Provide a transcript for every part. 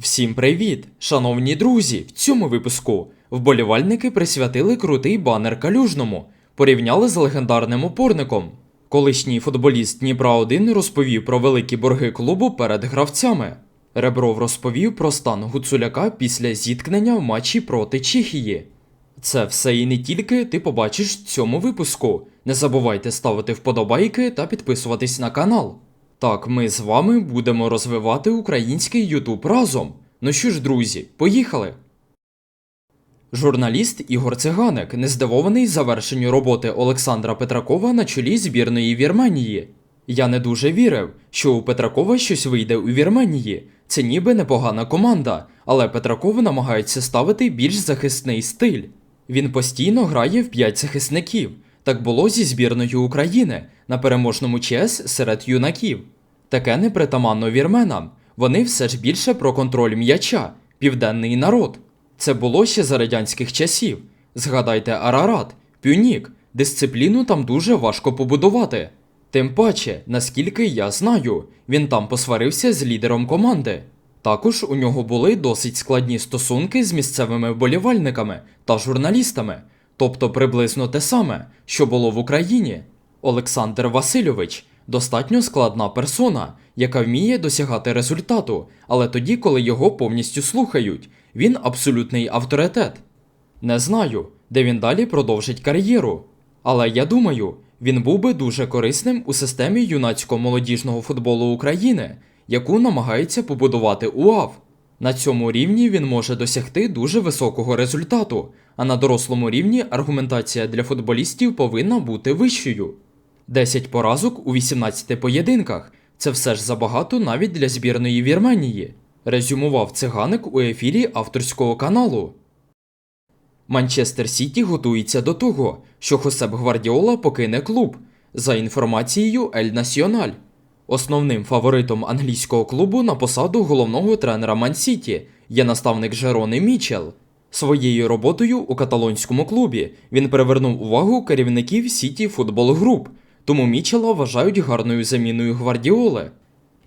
Всім привіт, шановні друзі! В цьому випуску вболівальники присвятили крутий банер калюжному, порівняли з легендарним опорником. Колишній футболіст Дніпра 1 розповів про великі борги клубу перед гравцями. Ребров розповів про стан Гуцуляка після зіткнення в матчі проти Чехії. Це все і не тільки ти побачиш в цьому випуску. Не забувайте ставити вподобайки та підписуватись на канал. Так, ми з вами будемо розвивати український Ютуб разом. Ну що ж, друзі, поїхали! Журналіст Ігор Циганик не здивований завершенню роботи Олександра Петракова на чолі збірної Вірменії. Я не дуже вірив, що у Петракова щось вийде у Вірменії. Це ніби непогана команда, але Петраков намагається ставити більш захисний стиль. Він постійно грає в п'ять захисників. Так було зі збірною України на переможному ЧС серед юнаків. Таке непритаманно вірменам. Вони все ж більше про контроль м'яча, південний народ. Це було ще за радянських часів. Згадайте Арарат, Пюнік, дисципліну там дуже важко побудувати. Тим паче, наскільки я знаю, він там посварився з лідером команди. Також у нього були досить складні стосунки з місцевими вболівальниками та журналістами, тобто приблизно те саме, що було в Україні. Олександр Васильович достатньо складна персона, яка вміє досягати результату, але тоді, коли його повністю слухають, він абсолютний авторитет. Не знаю, де він далі продовжить кар'єру. Але я думаю, він був би дуже корисним у системі юнацько-молодіжного футболу України, яку намагається побудувати УАВ. На цьому рівні він може досягти дуже високого результату, а на дорослому рівні аргументація для футболістів повинна бути вищою. 10 поразок у 18 поєдинках це все ж забагато навіть для збірної Вірменії, резюмував циганик у ефірі авторського каналу. Манчестер Сіті готується до того, що Хосеп Гвардіола покине клуб, за інформацією Ель Національ. Основним фаворитом англійського клубу на посаду головного тренера Ман-Сіті є наставник Жерони Мічел. Своєю роботою у каталонському клубі він привернув увагу керівників Сіті Футбол Груп, тому Мічела вважають гарною заміною Гвардіоли.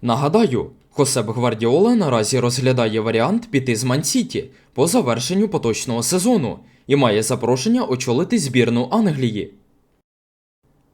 Нагадаю, Хосеп Гвардіола наразі розглядає варіант піти з Ман-Сіті по завершенню поточного сезону і має запрошення очолити збірну Англії.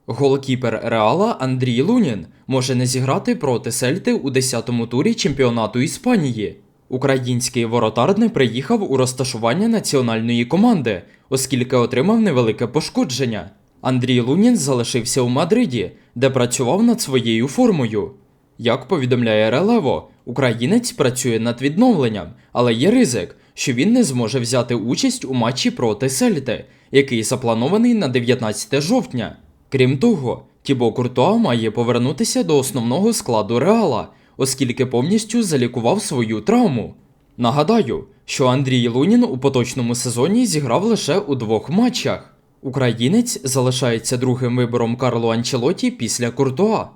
Голкіпер Реала Андрій Лунін може не зіграти проти Сельти у 10-му турі чемпіонату Іспанії. Український воротар не приїхав у розташування національної команди, оскільки отримав невелике пошкодження. Андрій Лунін залишився у Мадриді, де працював над своєю формою. Як повідомляє Релево, українець працює над відновленням, але є ризик, що він не зможе взяти участь у матчі проти Сельти, який запланований на 19 жовтня. Крім того, Тібо Куртуа має повернутися до основного складу Реала, оскільки повністю залікував свою травму. Нагадаю, що Андрій Лунін у поточному сезоні зіграв лише у двох матчах. Українець залишається другим вибором Карло Анчелоті після Куртуа.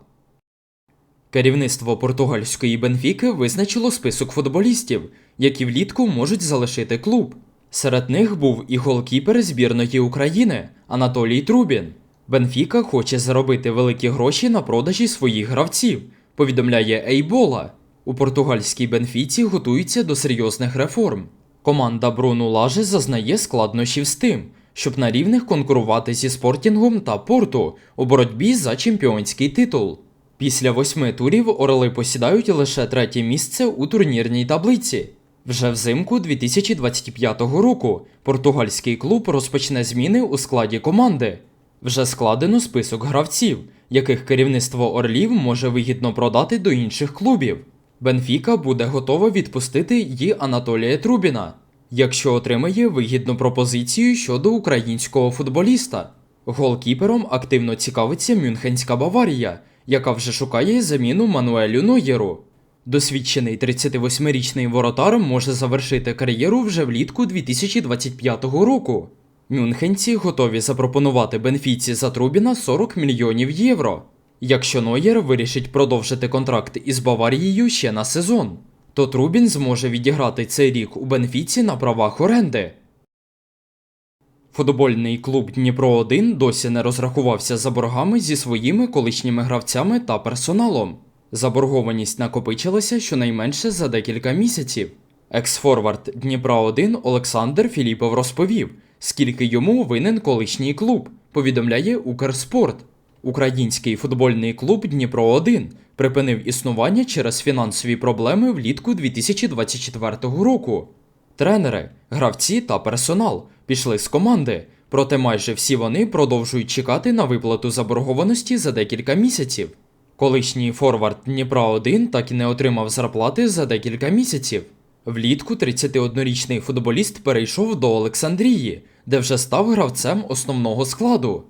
Керівництво португальської Бенфіки визначило список футболістів, які влітку можуть залишити клуб. Серед них був і голкіпер збірної України Анатолій Трубін. Бенфіка хоче заробити великі гроші на продажі своїх гравців, повідомляє Ейбола. У португальській Бенфіці готуються до серйозних реформ. Команда Бруну Лаже зазнає складнощів з тим, щоб на рівних конкурувати зі Спортінгом та Порту у боротьбі за чемпіонський титул. Після восьми турів Орли посідають лише третє місце у турнірній таблиці. Вже взимку 2025 року португальський клуб розпочне зміни у складі команди. Вже складено список гравців, яких керівництво Орлів може вигідно продати до інших клубів. Бенфіка буде готова відпустити її Анатолія Трубіна, якщо отримає вигідну пропозицію щодо українського футболіста. Голкіпером активно цікавиться Мюнхенська Баварія, яка вже шукає заміну Мануелю Нойєру. Досвідчений 38-річний воротар може завершити кар'єру вже влітку 2025 року. Мюнхенці готові запропонувати Бенфіці за Трубіна 40 мільйонів євро, якщо Нойєр вирішить продовжити контракт із Баварією ще на сезон, то Трубін зможе відіграти цей рік у Бенфіці на правах оренди. Футбольний клуб Дніпро 1 досі не розрахувався за боргами зі своїми колишніми гравцями та персоналом. Заборгованість накопичилася щонайменше за декілька місяців. Екс-форвард Дніпра 1 Олександр Філіпов розповів, скільки йому винен колишній клуб, повідомляє Укрспорт. Український футбольний клуб Дніпро 1 припинив існування через фінансові проблеми влітку 2024 року. Тренери, гравці та персонал пішли з команди, проте майже всі вони продовжують чекати на виплату заборгованості за декілька місяців. Колишній форвард Дніпра 1 так і не отримав зарплати за декілька місяців. Влітку 31-річний футболіст перейшов до Олександрії, де вже став гравцем основного складу.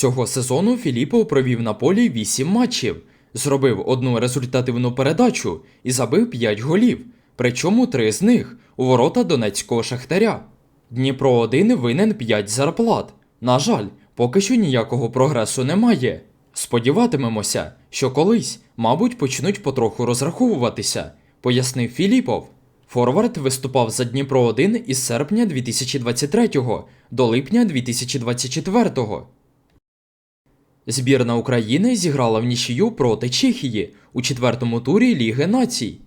Цього сезону Філіпов провів на полі 8 матчів, зробив одну результативну передачу і забив 5 голів, причому три з них у ворота донецького шахтаря. Дніпро 1 винен 5 зарплат. На жаль, поки що ніякого прогресу немає. Сподіватимемося, що колись, мабуть, почнуть потроху розраховуватися, пояснив Філіпов. Форвард виступав за Дніпро 1 із серпня 2023 до липня 2024. Збірна України зіграла в нічию проти Чехії у четвертому турі Ліги націй.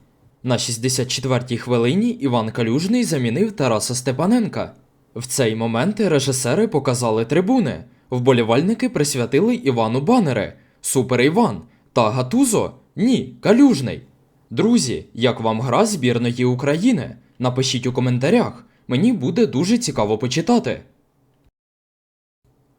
На 64-й хвилині Іван Калюжний замінив Тараса Степаненка. В цей момент режисери показали трибуни. Вболівальники присвятили Івану банери Супер Іван та Гатузо Ні, Калюжний. Друзі, як вам гра збірної України? Напишіть у коментарях. Мені буде дуже цікаво почитати.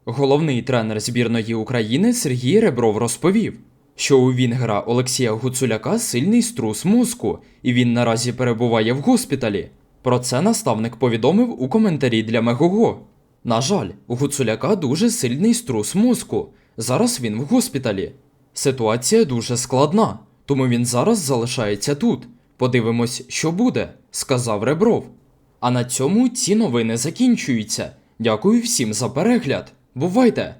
Головний тренер збірної України Сергій Ребров розповів, що у Вінгера Олексія Гуцуляка сильний струс мозку, і він наразі перебуває в госпіталі. Про це наставник повідомив у коментарі для Мегого. На жаль, у Гуцуляка дуже сильний струс мозку. Зараз він в госпіталі. Ситуація дуже складна, тому він зараз залишається тут. Подивимось, що буде, сказав Ребров. А на цьому ці новини закінчуються. Дякую всім за перегляд. Бувайте!